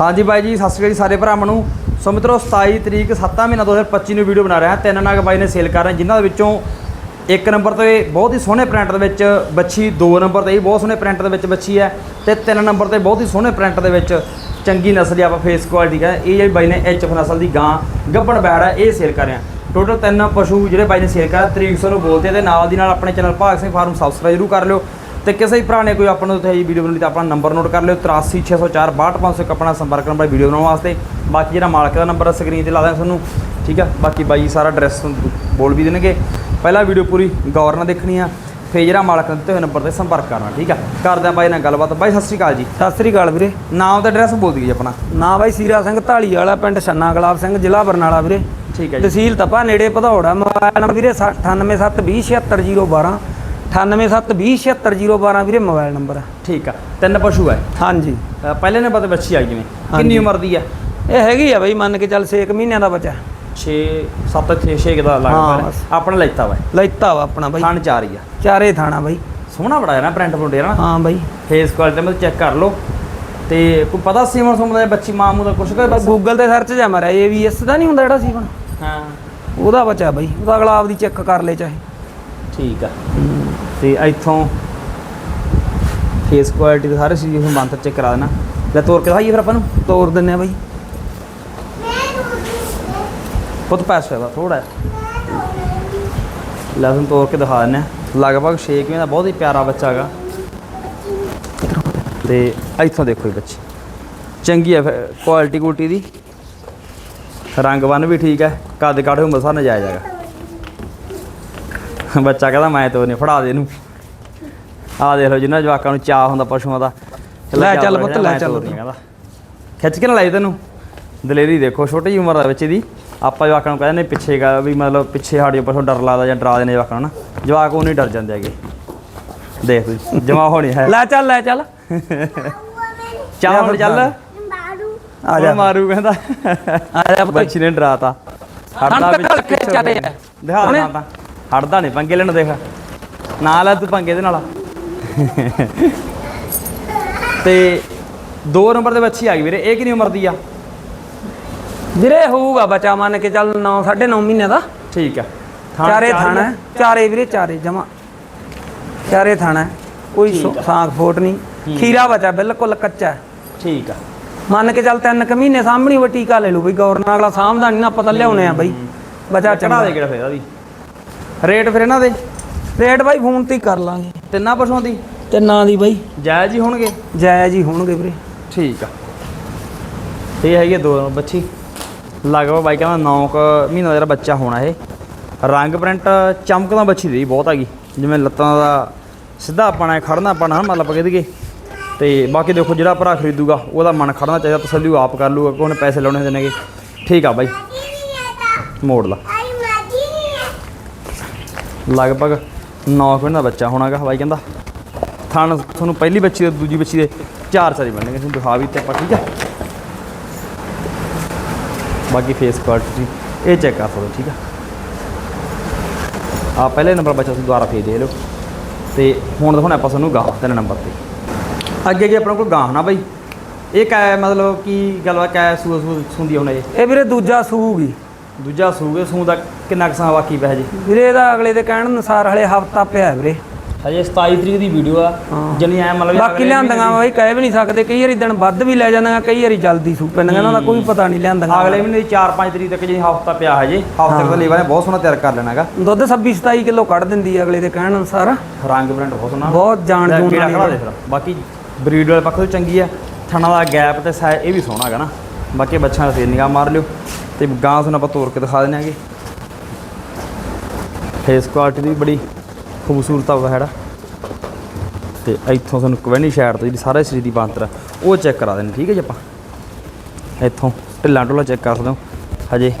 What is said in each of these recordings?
ਹਾਂਜੀ ਬਾਈ ਜੀ, ਸਤਿ ਸ਼੍ਰੀ ਅਕਾਲ ਜੀ ਸਾਰੇ ਭਰਾਵਾਂ ਨੂੰ। ਸੋ ਮਿੱਤਰੋ 27 ਤਰੀਕ 7 ਮਹੀਨਾ 2025 ਨੂੰ ਵੀਡੀਓ ਬਣਾ ਰਿਹਾ ਤਿੰਨ ਨਾਗ ਬਾਈ ਨੇ ਸੇਲ ਕਰ ਰਹੇ ਜਿਨ੍ਹਾਂ ਦੇ ਵਿੱਚੋਂ ਇੱਕ ਨੰਬਰ ਤੇ ਬਹੁਤ ਹੀ ਸੋਹਣੇ ਪ੍ਰਿੰਟ ਦੇ ਵਿੱਚ ਬੱਚੀ ਦੋ ਨੰਬਰ ਤੇ ਵੀ ਬਹੁਤ ਸੋਹਣੇ ਪ੍ਰਿੰਟ ਦੇ ਵਿੱਚ ਬੱਚੀ ਹੈ ਤੇ ਤਿੰਨ ਨੰਬਰ ਤੇ ਬਹੁਤ ਹੀ ਸੋਹਣੇ ਪ੍ਰਿੰਟ ਦੇ ਵਿੱਚ ਚੰਗੀ ਨਸਲ ਦੀ ਆਪਾਂ ਫੇਸ ਕੁਆਲਿਟੀ ਹੈ। ਇਹ ਜਿਹੜੀ ਬਾਈ ਨੇ ਐਚ ਨਸਲ ਦੀ ਗਾਂ, ਗੱਬਣ ਬੈੜ ਹੈ, ਇਹ ਸੇਲ ਕਰ ਰਿਹਾ ਟੋਟਲ ਤਿੰਨ ਪਸ਼ੂ ਜਿਹੜੇ ਬਾਈ ਨੇ ਸੇਲ ਕਰਾ ਤਰੀਕ ਨੂੰ ਬੋਲਦੇ ਤੇ ਨਾਲ ਦੀ ਨਾਲ ਆਪਣੇ ਚੈਨਲ ਭਾਗ ਸਿੰਘ ਫਾਰਮ ਸਬਸਕ੍ਰਾਈਬ ਜ਼ਰੂਰ ਕਰ ਲਿਓ। ਤੇ ਕਿਸੇ ਵੀ ਭਰਾ ਨੇ ਕੋਈ ਆਪਾਂ ਨੂੰ ਉੱਥੇ ਵੀਡੀਓ ਬਣਾਉਣੀ ਤਾਂ ਆਪਣਾ ਨੰਬਰ ਨੋਟ ਕਰ ਲਿਓ 83604 62501 ਆਪਣਾ ਸੰਪਰਕ ਨੰਬਰ ਵੀਡੀਓ ਬਣਾਉਣ ਵਾਸਤੇ। ਬਾਕੀ ਜਿਹੜਾ ਮਾਲਕ ਦਾ ਨੰਬਰ ਸਕਰੀਨ ਤੇ ਲਾ ਦਾਂਗੇ ਤੁਹਾਨੂੰ ਠੀਕ ਆ? ਬਾਕੀ ਬਾਈ ਸਾਰਾ ਐਡਰੈਸ ਬੋਲ ਵੀ ਦੇਣਗੇ। ਪਹਿਲਾਂ ਵੀਡੀਓ ਪੂਰੀ ਗੌਰ ਨਾਲ ਦੇਖਣੀ ਆ ਫਿਰ ਜਿਹੜਾ ਮਾਲਕ ਦਿੱਤੇ ਹੋਏ ਨੰਬਰ ਤੇ ਸੰਪਰਕ ਕਰਨਾ ਠੀਕ ਆ? ਕਰਦੇ ਆ ਬਾਈ ਨਾਲ ਗੱਲਬਾਤ। ਬਾਈ ਸਤਿ ਸ਼੍ਰੀ ਅਕਾਲ ਜੀ। ਸਤਿ ਸ੍ਰੀ ਅਕਾਲ ਵੀਰੇ। ਨਾਮ ਤੇ ਐਡਰੈਸ ਬੋਲ ਦਈਏ ਆਪਣਾ। ਨਾਂ ਬਾਈ ਸੀਰਾ ਸਿੰਘ ਢਾਲੀ ਵਾਲਾ ਪਿੰਡ ਛੰਨਾ ਗੁਲਾਬ ਸਿੰਘ ਜ਼ਿਲ੍ਹਾ ਬਰਨਾਲਾ ਵੀਰੇ। ਠੀਕ ਹੈ ਜੀ। ਤਹਿਸੀਲ ਤਪਾ ਨੇੜੇ ਭਦੌੜਾ ਮੋਬਾਈਲ ਨੰਬਰ ਵੀਰੇ 9872076012 9872076012 ਵੀਰੇ ਮੋਬਾਈਲ ਨੰਬਰ। ਹੈ ਠੀਕ ਆ ਤਿੰਨ ਪਸ਼ੂ ਹੈ ਹਾਂਜੀ। ਅ, ਪਹਿਲੇ ਨੰਬਰ ਤੇ ਬੱਚੀ ਆ ਜਿਵੇਂ ਕਿੰਨੀ ਹਾਂਜੀ। ਉਮਰ ਦੀ ਆ? ਇਹ ਹੈਗੀ ਆ ਬਾਈ ਮੰਨ ਕੇ ਚੱਲ 6 ਮਹੀਨਿਆਂ ਦਾ ਬੱਚਾ। 6 7 6 6 ਦਾ ਹਾਂ, ਲੱਗਦਾ ਬਸ। ਆਪਣਾ ਲੈਤਾ ਵਾ ਲੈਤਾ ਵਾ ਆਪਣਾ ਬਾਈ। ਥਣ ਚਾਰ ਹੀ ਆ। ਚਾਰੇ ਥਾਣਾ ਬਾਈ। ਸੋਹਣਾ ਬੜਾ ਹੈ ਨਾ ਪ੍ਰਿੰਟ ਪ੍ਰਿੰਟ ਨਾ ਹਾਂ ਬਾਈ। ਫੇਸ ਕੁਆਲਿਟੀ ਮੈਂ ਚੈੱਕ ਕਰ ਲਓ। ਤੇ ਕੋਈ ਪਤਾ ਸੀਮਨ ਸੁਮਨ ਦਾ ਬੱਚੀ ਮਾਂ ਮੂ ਦਾ ਕੁਛ ਕਰ ਬਸ ਗੂਗਲ ਤੇ ਸਰਚ ਜਾ ਮਾਰਿਆ ਏਵੀਐਸ ਦਾ ਨਹੀਂ ਹੁੰਦਾ ਜਿਹੜਾ ਸੀ ਹੁਣ ਹਾਂ। ਉਹਦਾ ਬੱਚਾ ਬਾਈ ਉਹਦਾ ਅਗਲਾ ਆਪਦੀ ਚੈੱਕ ਕਰ ਲੈ ਚਾਹੇ। ਠੀਕ ਆ। ਤੇ ਇੱਥੋਂ ਫੇਸ ਕੁਆਲਿਟੀ ਦੇ ਸਾਰੇ ਚੀਜ਼ ਨੂੰ ਮੰਤਰ ਚੈੱਕ ਕਰਾ ਦੇਣਾ। ਲੈ ਤੋਰ ਕੇ ਦਿਖਾਈਏ ਫਿਰ ਆਪਾਂ ਨੂੰ। ਤੋਰ ਦਿੰਨੇ ਆ ਬਾਈ। ਬਹੁਤ ਪੈਸਾ ਦਾ ਥੋੜਾ ਲੈ ਤੁਹਾਨੂੰ ਤੋਰ ਕੇ ਦਿਖਾ ਦਿੰਦੇ ਆ ਲਗਭਗ 6 ਕਿਵੇਂ ਦਾ ਬਹੁਤ ਹੀ ਪਿਆਰਾ ਬੱਚਾ ਹੈਗਾ। ਤੇ ਇੱਥੋਂ ਦੇਖੋ ਇਹ ਬੱਚੀ। ਚੰਗੀ ਹੈ ਕੁਆਲਿਟੀ ਕੁਆਲਿਟੀ ਦੀ। ਰੰਗ ਬੰਨ ਵੀ ਠੀਕ ਹੈ। ਕੱਦ ਕਾਠ ਉਮਰ ਸਾਰਾ ਨਜਾਇਜ਼ ਹੈਗਾ। ਬੱਚਾ ਕਹਿੰਦਾ ਮੈਂ ਤੋਂ ਨਹੀਂ ਫੜਾ ਦੇ ਇਹਨੂੰ। ਆ ਦੇਖ ਲਓ ਜਿੰਨਾ ਜਵਾਕਾਂ ਨੂੰ ਚਾਹ ਹੁੰਦਾ ਪਸ਼ੂਆਂ ਦਾ। ਲੈ ਚੱਲ ਪੁੱਤ, ਲੈ ਚੱਲ। ਕਹਿੰਦਾ। ਖਿੱਚ ਕੇ ਨਾ ਲਾਈ ਤੈਨੂੰ। ਦਲੇਰੀ ਦੇਖੋ ਛੋਟੀ ਜਿਹੀ ਉਮਰ ਦਾ ਬੱਚੇ ਦੀ ਆਪਾਂ ਜਵਾਕਾਂ ਨੂੰ ਕਹਿੰਦੇ ਨੇ ਪਿੱਛੇ ਗਾ ਵੀ ਮਤਲਬ ਪਿੱਛੇ ਸਾਡੇ ਪਸ਼ੂ ਡਰ ਲੱਗਦਾ ਜਾਂ ਡਰਾ ਦੇਣੇ ਜਵਾਕਾਂ ਨੂੰ ਨਾ। ਜਵਾਕ ਉਹ ਨਹੀਂ ਡਰ ਜਾਂਦੇ ਹੈਗੇ। ਦੇਖ ਜਮਾ ਹੋਣੀ ਹੈ। ਲੈ ਚੱਲ ਲੈ ਚੱਲ। ਚਾਹ ਹੁਣ ਚੱਲ। ਆ ਜਾ। ਮਾਰੂ ਕਹਿੰਦਾ। ਆ ਜਾ। ਬੱਚੀ ਨੇ ਡਰਾਤਾ। ਹਟਦਾ ਹਣ ਵਿੱਚ ਚੱਲੇ। ਦਿਖਾ ਹੁਣੇ? ਹਟਦਾ ਨਹੀਂ ਪੰਗੇ ਲੈਣ ਦੇਖ। ਨਾਲ ਆ ਤੂੰ ਪੰਗੇ ਦੇ ਨਾਲ ਤੇ ਦੋ ਨੰਬਰ ਦੇ ਬੱਚੀ ਆ ਗਈ ਵੀਰੇ ਇਹ ਕਿੰਨੀ ਉਮਰ ਦੀ ਆ? ਵੀਰੇ ਹੋਊਗਾ ਬੱਚਾ ਮੰਨ ਕੇ ਚੱਲ 9 9.5 ਮਹੀਨੇ ਦਾ। ਠੀਕ ਆ। ਚਾਰੇ ਥਾਣਾ ਚਾਰੇ ਵੀਰੇ ਚਾਰੇ ਜਮਾ। ਚਾਰੇ ਥਾਣਾ ਕੋਈ। ਸਾਂਖ ਫੋਟ ਨਹੀਂ ਖੀਰਾ ਬੱਚਾ ਬਿਲਕੁਲ ਕੱਚਾ। ਠੀਕ ਆ। ਮੰਨ ਕੇ ਚੱਲ ਤਿੰਨ ਕੁ ਮਹੀਨੇ ਸਾਹਮਣੀ ਉਹ ਟੀਕਾ ਲੈ ਲੂ ਬਈ ਗੌਰ ਨਾਲ ਅਗਲਾ ਸਾਂਭਦਾ ਨਹੀਂ ਨਾ ਪਤਾ ਲਿਆਉਣੇ ਆ ਬਈ। ਬੱਚਾ ਚੜਾ ਦੇ ਕਿਹੜਾ ਫੇਰ ਉਹਦੀ? ਰੇਟ ਫਿਰ ਇਹਨਾਂ ਦੇ? ਰੇਟ ਬਾਈ ਫੋਨ ਤੇ ਹੀ ਕਰ ਲਾਂਗੇ। ਤਿੰਨਾਂ ਪਸ਼ੂਆਂ ਦੀ? ਤੇ ਨਾਂ ਦੀ ਬਾਈ। ਜਾਇਜ਼ ਹੀ ਹੋਣਗੇ? ਜਾਇਜ਼ ਹੀ ਹੋਣਗੇ ਵੀਰੇ। ਠੀਕ ਆ। ਇਹ ਹੈਗੇ ਦੋ ਬੱਚੀ। ਲਗਭਗ ਬਾਈ ਕਹਿੰਦਾ 9 ਕ ਮਹੀਨਾ ਦਾ ਜਿਹੜਾ ਬੱਚਾ ਹੋਣਾ ਇਹ। ਰੰਗ ਪ੍ਰਿੰਟ ਚਮਕਦਾ ਬੱਚੀ ਦੀ ਬਹੁਤ ਹੈਗੀ। ਜਿਵੇਂ ਲੱਤਾਂ ਦਾ ਸਿੱਧਾ ਪਾਣਾ ਖੜਨਾ ਪਾਣਾ ਮਤਲਬ ਕਹਿ ਦਈਏ। ਤੇ ਬਾਕੀ ਦੇਖੋ ਜਿਹੜਾ ਭਰਾ ਖਰੀਦੂਗਾ ਉਹਦਾ ਮਨ ਖੜਨਾ ਚਾਹੀਦਾ ਤਸੱਲੀ ਆਪ ਕਰ ਲੂਗਾ ਕਿ ਉਹਨੇ ਪੈਸੇ ਲਾਉਣੇ ਹੁੰਦੇ ਨੇਗੇ। ਠੀਕ ਆ ਬਾਈ। ਮੋੜ ਲਾ। ਲਗਭਗ 9 ਮਹੀਨੇ ਦਾ ਬੱਚਾ ਹੋਣਾਗਾ ਹਵਾਈ ਕਹਿੰਦਾ। ਥਣ ਤੁਹਾਨੂੰ ਪਹਿਲੀ ਬੱਚੀ ਦੇ ਦੂਜੀ ਬੱਚੀ ਦੇ ਚਾਰ ਚਾਰੀ ਬਣਨਗੇ ਤੁਹਾਨੂੰ ਦਿਖਾ ਵੀ ਤੇ ਆਪਾਂ ਠੀਕ ਆ। ਬਾਕੀ ਫੇਸ ਕੁਆਲਿਟੀ ਇਹ ਚੈੱਕ ਕਰ ਸਕਦੇ ਠੀਕ ਆ। ਆ ਪਹਿਲੇ ਨੰਬਰ ਬੱਚਾ ਤੁਸੀਂ ਦੁਬਾਰਾ ਫੇਰ ਦੇ ਲਓ। ਤੇ ਹੁਣ ਦਿਖਾਉਣਾ ਆਪਾਂ ਤੁਹਾਨੂੰ ਗਾਹ ਤਿੰਨ ਨੰਬਰ ਤੇ। ਅੱਗੇ ਜੇ ਆਪਣੇ ਕੋਲ ਗਾਹ ਨਾ ਬਾਈ, ਇਹ ਕਾ ਮਤਲਬ ਕੀ ਗੱਲਬਾਤ ਕਾ ਸੂ ਸੂ ਸੁੰਦੀ ਹੁਣ ਇਹ? ਇਹ ਵੀਰੇ ਦੂਜਾ ਸੂਗੀ ਦੂਜਾ ਸੂਗੇ ਸੂ ਦਾ ਕਿੰਨਾ ਕੁ ਸਮਾਂ ਬਾਕੀ ਪਿਆ ਜੀ ਵੀਰੇ ਇਹਦਾ ਅਗਲੇ ਦੇ ਕਹਿਣ ਅਨੁਸਾਰ ਹਲੇ ਹਫਤਾ ਪਿਆ ਹੈ ਵੀਰੇ। ਹਜੇ 27 ਤਰੀਕ ਦੀ ਵੀਡੀਓ ਆ। ਹਾਂ। ਜਨੀ ਐ ਮਤਲਬ ਬਾਕੀ ਲਿਆਂਦੀਆਂ ਬਾਈ ਕਹਿ ਵੀ ਨਹੀਂ ਸਕਦੇ ਕਈ ਵਾਰੀ ਦਿਨ ਵੱਧ ਵੀ ਲੈ ਜਾਂਦੀਆਂ ਕਈ ਵਾਰੀ ਜਲਦੀ ਸੂ ਪੈਂਦੀਆਂ ਇਹਨਾਂ ਦਾ ਕੋਈ ਪਤਾ ਨਹੀਂ ਲਿਆਂਦੀਆਂ। ਅਗਲੇ ਮਹੀਨੇ ਦੀ 4-5 ਤਰੀਕ ਤੱਕ ਜੀ ਹਫਤਾ ਪਿਆ ਹਜੇ। ਹਫ਼ਤੇ ਤੱਕ ਲੇਵਾ ਨੇ ਬਹੁਤ ਸੋਹਣਾ ਤਿਆਰ ਕਰ ਲੈਣਾਗਾ। ਦੁੱਧ 26 27 ਕਿਲੋ ਕੱਢ ਦਿੰਦੀ ਹੈ ਅਗਲੇ ਦੇ ਕਹਿਣ ਅਨੁਸਾਰ। ਰੰਗ ਪ੍ਰਿੰਟ ਬਹੁਤ ਸੋਹਣਾ। ਬਹੁਤ ਜਾਣ ਜੂਣ ਕੀੜਾ ਖੜਾ ਵਾਲੀ ਦੇਖ ਲਾ। ਬਾਕੀ ਬਰੀਡ ਵਾਲੇ ਪੱਖੋਂ ਚੰਗੀ ਆ। ਥਣਾ ਦਾ ਗੈਪ ਤੇ ਸਾਇ ਇਹ ਵੀ ਸੋਹਣਾ ਹੈਗਾ ਨਾ। ਬਾਕੀ ਬੱਚਿਆਂ ਦਾ ਫੇਰ ਨਿਗਾਹ ਮਾਰ ਲਿਓ। ਤੇ ਗਾਂ ਤੁਹਾਨੂੰ ਆਪਾਂ ਤੋੜ ਕੇ ਦਿਖਾ ਦਿੰਦੇ ਆਂਗੇ ਫੇਸ ਕੁਆਲਿਟੀ ਦੀ ਵੀ ਬੜੀ ਖੂਬਸੂਰਤ ਆ ਹੈੜਾ। ਤੇ ਇੱਥੋਂ ਤੁਹਾਨੂੰ ਕਵੈਨੀ ਸ਼ੈਡ ਤੋਂ ਜਿਹੜੀ ਸਾਰੇ ਸਰੀਰ ਦੀ ਬਾਂਤਰ ਆ, ਉਹ ਚੈੱਕ ਕਰਾ ਦੇਣੀ ਠੀਕ ਹੈ ਜੀ ਆਪਾਂ। ਇੱਥੋਂ ਢਿੱਲਾਂ ਢੋਲਾ ਚੈੱਕ ਕਰ ਸਕਦੇ ਹੋ। ਹਜੇ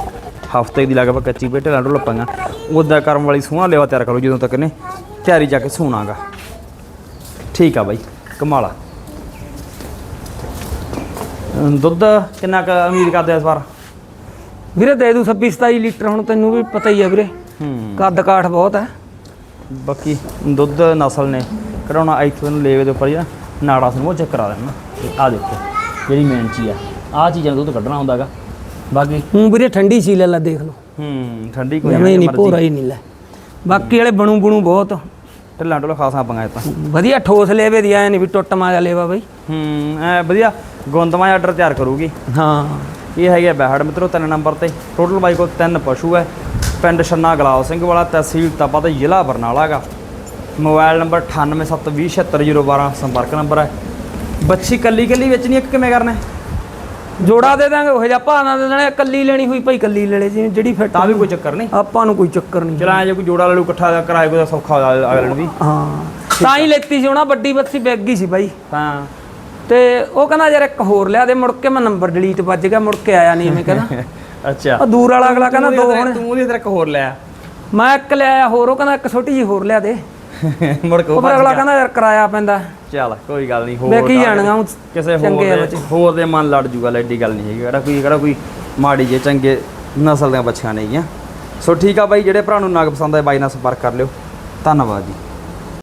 ਹਫ਼ਤੇ ਦੀ ਲਗਭਗ ਕੱਚੀ ਪੇ ਢਿੱਲਾਂ ਢੋਲਾ ਪਾਈਆਂ। ਉਹਦਾ ਕਰਮ ਵਾਲੀ ਸੋਹਣਾ ਲੇਵਾ ਤਿਆਰ ਕਰੋ ਜਦੋਂ ਤੱਕ ਨੇ ਤਿਆਰੀ ਜਾ ਕੇ ਸੋਣਾਗਾ। ਠੀਕ ਆ ਬਾਈ, ਕਮਾਲਾ ਦੁੱਧ ਕਿੰਨਾ ਕੁ ਉਮੀਦ ਕਰਦੇ ਆ ਇਸ ਵਾਰ? ਵੀਰੇ ਦੇ ਦੂ 26 27 ਲੀਟਰ ਹੁਣ ਤੈਨੂੰ ਵੀ ਪਤਾ ਹੀ ਹੈ ਵੀਰੇ। ਹੂੰ। ਕੱਦ ਕਾਠ ਬਹੁਤ ਹੈ ਬਾਕੀ ਦੁੱਧ ਨਸਲ ਨੇ ਕਢਾਉਣਾ ਇੱਥੋਂ ਨੂੰ ਲੇਵੇ ਦੇ ਉੱਪਰ ਜਿਹੜਾ ਨਾੜਾ ਨੂੰ ਉਹ ਚੈੱਕ ਕਰਾ ਤੇ ਆ ਦੇਖੋ ਜਿਹੜੀ ਮੇਨ ਚੀਜ਼ ਆ। ਆਹ ਚੀਜ਼ਾਂ ਦੁੱਧ ਕੱਢਣਾ ਹੁੰਦਾਗਾ ਬਾਕੀ ਹੂੰ ਵੀਰੇ ਠੰਡੀ ਸੀ ਲੈ ਲੈ ਦੇਖ ਲਓ। ਹੂੰ ਠੰਡੀ ਕੋਈ ਜਮੇ ਨਹੀਂ ਭੋਰਾ ਹੀ ਨਹੀਂ ਲੈ। ਬਾਕੀ ਵਾਲੇ ਬਣੂ ਬਣੂ ਬਹੁਤ। ਢਿੱਲਾਂ ਢੋਲਾ ਖਾਸਾਂ ਪੰਗਾ ਤਾਂ ਵਧੀਆ ਠੋਸ ਲੇਵੇ ਦੀ ਐ ਨਹੀਂ ਵੀ ਟੁੱਟ ਮਾਜਾ ਲੇਵਾ ਬਈ। ਹੂੰ ਐ ਵਧੀਆ ਗੁੰਦਮਾ ਆਰਡਰ ਤਿਆਰ ਕਰੂਗੀ। ਹਾਂ। ਇਹ ਹੈਗੇ ਬੈਹੜ ਮਿੱਤਰੋ ਤਿੰਨ ਨੰਬਰ ਤੇ। ਟੋਟਲ ਬਾਈ ਕੋਲ ਤਿੰਨ ਪਸ਼ੂ ਹੈ ਪਿੰਡ ਛੰਨਾ ਗਲਾਬ ਸਿੰਘ ਵਾਲਾ ਤਹਿਸੀਲ ਤਪਾ ਤੇ ਜ਼ਿਲ੍ਹਾ ਬਰਨਾਲਾ ਗਾ ਮੋਬਾਈਲ ਨੰਬਰ 9871270012 ਸੰਪਰਕ ਨੰਬਰ ਹੈ। ਬੱਚੀ ਕੱਲੀ ਕੱਲੀ ਵੇਚਣੀ ਇੱਕ ਕਿਵੇਂ ਕਰਨਾ? ਹੈ? ਜੋੜਾ ਦੇ ਦਾਂਗੇ ਉਹ ਜਿਹਾ ਭਾਅ ਨਾਲ ਦੇ ਦੇਣਾ ਕੱਲੀ ਲੈਣੀ ਹੋਈ ਭਾਈ ਕੱਲੀ ਲੈ ਲੈ ਜੀ ਜਿਹੜੀ ਫਿੱਟ ਤਾਂ ਵੀ ਕੋਈ ਚੱਕਰ ਨਹੀਂ। ਆਪਾਂ ਨੂੰ ਕੋਈ ਚੱਕਰ ਨਹੀਂ। ਚਲਾ ਜੇ ਕੋਈ ਜੋੜਾ ਲੈ ਲੂ ਇਕੱਠਾ ਕਰਾਏ ਕੋਈ ਸੌਖਾ ਹੋ ਜਾਏ ਅਗਲੇ ਨੂੰ ਵੀ। ਹਾਂ ਤਾਂ ਹੀ ਲੈਤੀ ਸੀ ਉਹਨਾਂ ਵੱਡੀ ਬੱਸੀ ਗਈ ਸੀ ਬਾਈ ਤਾਂ ਤੇ ਉਹ ਕਹਿੰਦਾ ਯਾਰ ਇੱਕ ਹੋਰ ਲਿਆ ਦੇ ਮੁੜ ਕੇ ਮੈਂ ਨੰਬਰ ਡਿਲੀਟ ਵੱਜ ਗਿਆ ਮੁੜ ਕੇ ਆਇਆ ਨਹੀਂ ਐਵੇਂ ਕਹਿੰਦਾ। ਅੱਛਾ। ਉਹ ਦੂਰ ਵਾਲਾ ਅਗਲਾ ਕਹਿੰਦਾ ਦੋ ਹੁਣ। ਤੂੰ ਉਹਦੀ ਤਰ੍ਹਾਂ ਇੱਕ ਹੋਰ ਲਿਆ। ਮੈਂ ਇੱਕ ਲਿਆਇਆ ਹੋਰ ਉਹ ਕਹਿੰਦਾ ਇੱਕ ਛੋਟੀ ਜੀ ਹੋਰ ਲਿਆ ਦੇ। ਮੁੜ ਕੇ ਉਹ ਅਗਲਾ ਕਹਿੰਦਾ ਯਾਰ ਕਿਰਾਇਆ ਪੈਂਦਾ। ਚੱਲ ਕੋਈ ਗੱਲ ਨਹੀਂ ਹੋਰ ਵੇਖੀ ਉਹ ਕਿਸੇ ਹੋਰ ਦੇ। ਹੋਰ ਦੇ ਮਨ ਲੜ ਜੂਗਾ ਲੈ ਐਡੀ ਗੱਲ ਨਹੀਂ ਹੈਗੀ। ਕਿਹੜਾ ਕੋਈ ਕਿਹੜਾ ਕੋਈ ਮਾੜੀ ਜੇ ਚੰਗੇ ਨਸਲ ਦੀਆਂ ਬੱਚੀਆਂ ਨੇਗੀਆਂ। ਸੋ ਠੀਕ ਆ ਬਾਈ ਜਿਹੜੇ ਭਰਾ ਨੂੰ ਨਾਗ ਪਸੰਦ ਆਏ ਬਾਈ ਨਾਲ ਸੰਪਰਕ ਕਰ ਲਿਓ। ਧੰਨਵਾਦ ਜੀ।